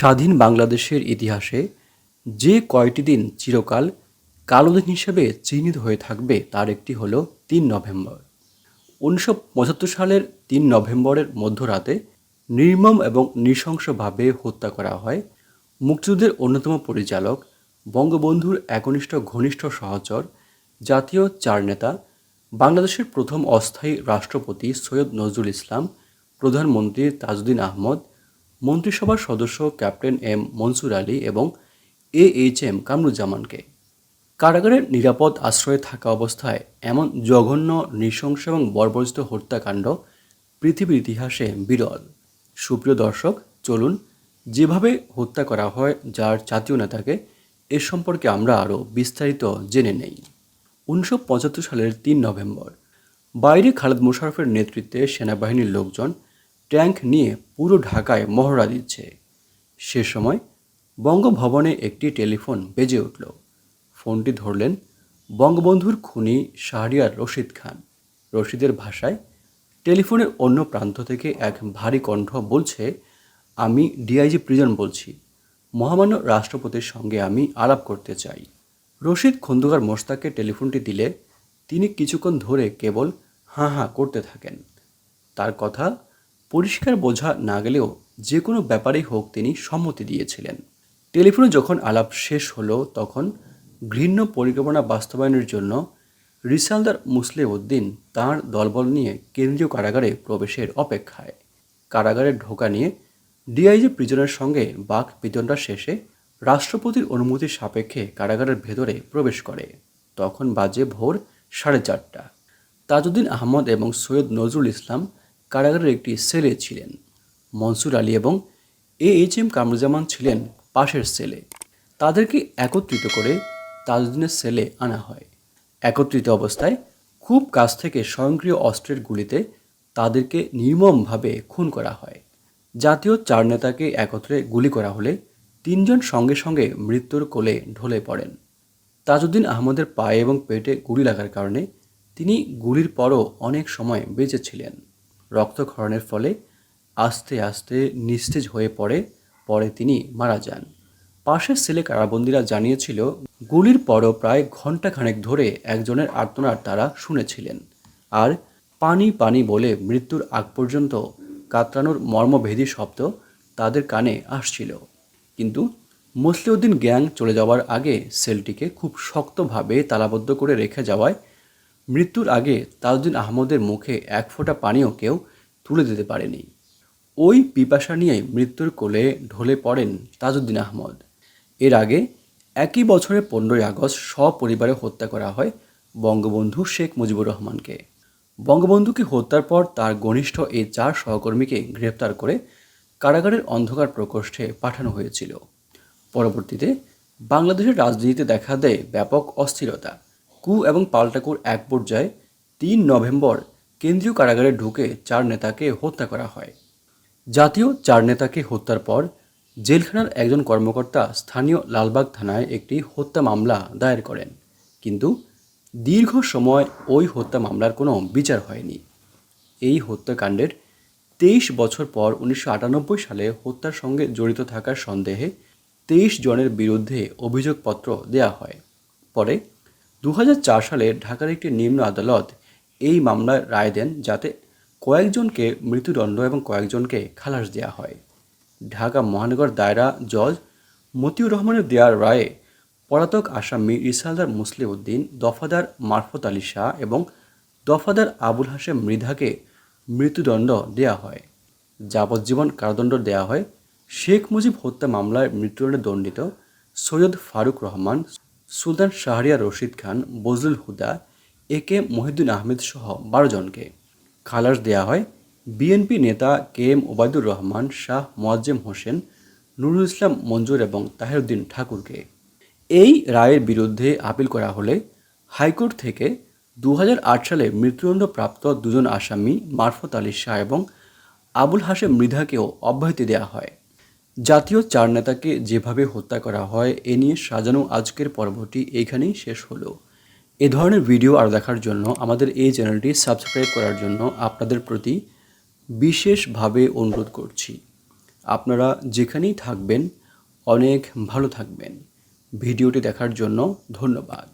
স্বাধীন বাংলাদেশের ইতিহাসে যে কয়টি দিন চিরকাল কালো দিন হিসেবে চিহ্নিত হয়ে থাকবে তার একটি হলো তিন নভেম্বর। উনিশশো পঁচাত্তর সালের তিন নভেম্বরের মধ্যরাতে নির্মম এবং নৃশংসভাবে হত্যা করা হয় মুক্তিযুদ্ধের অন্যতম পরিচালক, বঙ্গবন্ধুর একনিষ্ঠ ঘনিষ্ঠ সহচর, জাতীয় চার নেতা, বাংলাদেশের প্রথম অস্থায়ী রাষ্ট্রপতি সৈয়দ নজরুল ইসলাম, প্রধানমন্ত্রী তাজউদ্দিন আহমদ মন্ত্রিসভার সদস্য ক্যাপ্টেন এম মনসুর আলী এবং এ এইচ এম কামরুজ্জামানকে। কারাগারের নিরাপদ আশ্রয়ে থাকা অবস্থায় এমন জঘন্য, নৃশংস এবং বর্বরিত হত্যাকাণ্ড পৃথিবীর ইতিহাসে বিরল। সুপ্রিয় দর্শক, চলুন যেভাবে হত্যা করা হয় যার জাতীয় নেতাকে এ সম্পর্কে আমরা আরও বিস্তারিত জেনে নেই। উনিশশো পঁচাত্তর সালের তিন নভেম্বর, বাইরে খালেদ মোশারফের নেতৃত্বে সেনাবাহিনীর লোকজন ট্যাঙ্ক নিয়ে পুরো ঢাকায় মহড়া দিচ্ছে। সে সময় বঙ্গভবনে একটি টেলিফোন বেজে উঠল। ফোনটি ধরলেন বঙ্গবন্ধুর খুনি শাহরিয়ার রশিদ খান। রশিদের ভাষায়, টেলিফোনের অন্য প্রান্ত থেকে এক ভারী কণ্ঠ বলছে, আমি ডিআইজি প্রিজন বলছি। মহামান্য রাষ্ট্রপতির সঙ্গে আমি আলাপ করতে চাই। রশিদ খন্দকার মোস্তাককে টেলিফোনটি দিলে তিনি কিছুক্ষণ ধরে কেবল হাঁ হাঁ করতে থাকেন। তার কথা পরিষ্কার বোঝা না গেলেও যে কোনো ব্যাপারেই হোক তিনি সম্মতি দিয়েছিলেন। টেলিফোনে যখন আলাপ শেষ হলো, তখন ঘৃণ্য পরিকল্পনা বাস্তবায়নের জন্য রিসালদার মুসলে উদ্দিন তাঁর দলবল নিয়ে কেন্দ্রীয় কারাগারে প্রবেশের অপেক্ষায়। কারাগারে ঢোকা নিয়ে ডিআইজি প্রিজনের সঙ্গে বাক বিতণ্ডা শেষে রাষ্ট্রপতির অনুমতির সাপেক্ষে কারাগারের ভেতরে প্রবেশ করে। তখন বাজে ভোর সাড়ে চারটা। তাজউদ্দিন আহমদ এবং সৈয়দ নজরুল ইসলাম কারাগারের একটি সেলে ছিলেন। মনসুর আলী এবং এ এইচ এম কামরুজ্জামান ছিলেন পাশের সেলে। তাদেরকে একত্রিত করে তাজউদ্দিনের সেলে আনা হয়। একত্রিত অবস্থায় খুব কাছ থেকে স্বয়ংক্রিয় অস্ত্রের গুলিতে তাদেরকে নির্মমভাবে খুন করা হয়। জাতীয় চার নেতাকে একত্রে গুলি করা হলে তিনজন সঙ্গে সঙ্গে মৃত্যুর কোলে ঢলে পড়েন। তাজউদ্দিন আহমদের পায়ে এবং পেটে গুলি লাগার কারণে তিনি গুলির পরও অনেক সময় বেঁচে ছিলেন। রক্তক্ষরণের ফলে আস্তে আস্তে নিস্তেজ হয়ে পড়ে, পরে তিনি মারা যান। পাশের সেলে কারাবন্দীরা জানিয়েছিল, গুলির পরও প্রায় ঘণ্টাখানেক ধরে একজনের আর্তনাদ তারা শুনেছিলেন। আর পানি পানি বলে মৃত্যুর আগ পর্যন্ত কাতরানোর মর্মভেদী শব্দ তাদের কানে আসছিল। কিন্তু মুসলিউদ্দিন গ্যাং চলে যাওয়ার আগে সেলটিকে খুব শক্তভাবে তালাবদ্ধ করে রেখে যাওয়ায় মৃত্যুর আগে তাজউদ্দিন আহমদের মুখে এক ফোঁটা পানিও কেউ তুলে দিতে পারেনি। ওই পিপাসা নিয়ে মৃত্যুর কোলে ঢলে পড়েন তাজউদ্দিন আহমদ। এর আগে একই বছরের পনেরোই আগস্ট সপরিবারে হত্যা করা হয় বঙ্গবন্ধু শেখ মুজিবুর রহমানকে। বঙ্গবন্ধুকে হত্যার পর তার ঘনিষ্ঠ এই চার সহকর্মীকে গ্রেপ্তার করে কারাগারের অন্ধকার প্রকোষ্ঠে পাঠানো হয়েছিল। পরবর্তীতে বাংলাদেশের রাজনীতিতে দেখা দেয় ব্যাপক অস্থিরতা। কু এবং পাল্টাকুর এক পর্যায়ে তিন নভেম্বর কেন্দ্রীয় কারাগারে ঢুকে চার নেতাকে হত্যা করা হয়। জাতীয় চার নেতাকে হত্যার পর জেলখানার একজন কর্মকর্তা স্থানীয় লালবাগ থানায় একটি হত্যা মামলা দায়ের করেন। কিন্তু দীর্ঘ সময় ওই হত্যা মামলার কোনো বিচার হয়নি। এই হত্যাকাণ্ডের তেইশ বছর পর উনিশশো আটানব্বই সালে হত্যার সঙ্গে জড়িত থাকার সন্দেহে তেইশ জনের বিরুদ্ধে অভিযোগপত্র দেয়া হয়। পরে দু হাজার চার সালে ঢাকার একটি নিম্ন আদালত এই মামলায় রায় দেন যাতে কয়েকজনকে মৃত্যুদণ্ড এবং কয়েকজনকে খালাস দেওয়া হয়। ঢাকা মহানগর দায়রা জজ মতিউর রহমানের দেওয়ার রায়ে পলাতক আসামি ইসালদার মুসলিউদ্দিন দফাদার মারফত আলী শাহ এবং দফাদার আবুল হাসেম মৃধাকে মৃত্যুদণ্ড দেয়া হয়। যাবজ্জীবন কারাদণ্ড দেওয়া হয়। শেখ মুজিব হত্যা মামলায় মৃত্যুদণ্ডে দণ্ডিত সৈয়দ ফারুক রহমান সুলতান শাহরিয়ার রশিদ খান, বজলুল হুদা, এ কে মহিউদ্দিন আহমেদ সহ বারো জনকে। খালাস দেওয়া হয় বিএনপি নেতা কে এম ওবায়দুর রহমান, শাহ মোয়াজ্জেম হোসেন, নুরুল ইসলাম মঞ্জুর এবং তাহিরুদ্দিন ঠাকুরকে। এই রায়ের বিরুদ্ধে আপিল করা হলে হাইকোর্ট থেকে দু হাজার আট সালে মৃত্যুদণ্ড প্রাপ্ত দুজন আসামি মারফত আলী শাহ এবং আবুল হাশেম মৃধাকেও অব্যাহতি দেওয়া হয়। জাতীয় চার নেতাকে যেভাবে হত্যা করা হয়, এ নিয়ে সাজানো আজকের পর্বটি এইখানেই শেষ হলো। এ ধরনের ভিডিও আরও দেখার জন্য আমাদের এই চ্যানেলটি সাবস্ক্রাইব করার জন্য আপনাদের প্রতি বিশেষভাবে অনুরোধ করছি। আপনারা যেখানেই থাকবেন, অনেক ভালো থাকবেন। ভিডিওটি দেখার জন্য ধন্যবাদ।